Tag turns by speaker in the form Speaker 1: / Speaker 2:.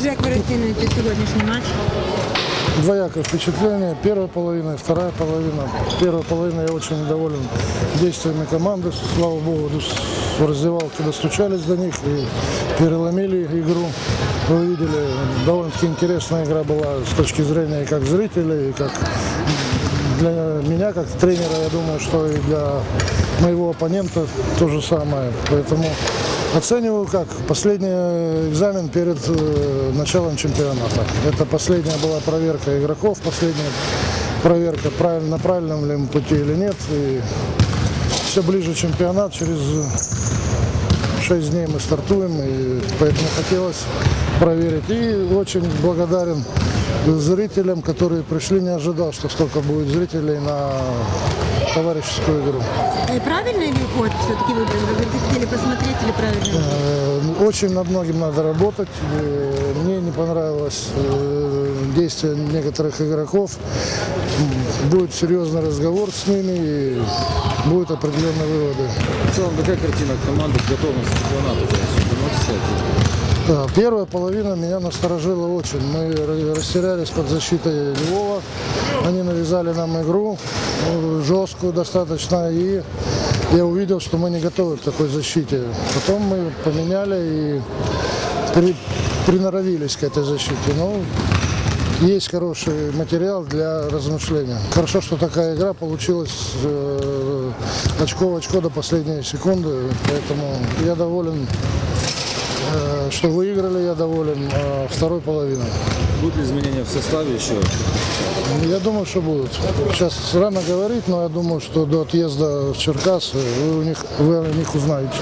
Speaker 1: Отже, як ви розцінуєте сьогоднішній матч?
Speaker 2: Двоякое впечатление. Первая половина и вторая половина. Первая половина я очень доволен действиями команды. Слава богу, в раздевалке достучались до них и переломили игру. Вы видели, довольно-таки интересная игра была с точки зрения как зрителей, и как для меня, как тренера, я думаю, что и для моего оппонента то же самое. Поэтому оцениваю как последний экзамен перед э, началом чемпионата. Это последняя была проверка игроков, последняя проверка, на правильном ли мы пути или нет. И все ближе чемпионат, через 6 дней мы стартуем, и поэтому хотелось проверить. И очень благодарен зрителям, которые пришли, не ожидал, что столько будет зрителей на товарищескую игру.
Speaker 1: Э, Правильный ли ход все-таки выбрали? Вы хотели посмотреть или правильно?
Speaker 2: Э, Очень над многим надо работать. Э, Мне не понравилось э, действие некоторых игроков. Будет серьезный разговор с ними и будут определенные выводы.
Speaker 3: В целом, какая картина команды к готовности к чемпионату?
Speaker 2: Первая половина меня насторожила очень. Мы ра- растерялись под защитой Львова. Они навязали нам игру э, жесткую достаточно. И я увидел, что мы не готовы к такой защите. Потом мы поменяли и при- приноровились к этой защите. Ну, есть хороший материал для размышления. Хорошо, что такая игра получилась э, очко в очко до последней секунды. Поэтому я доволен Что выиграли, я доволен э, второй половиной.
Speaker 3: Будут ли изменения в составе еще?
Speaker 2: Я думаю, что будут. Сейчас рано говорить, но я думаю, что до отъезда в Черкас вы, у них, вы о них узнаете.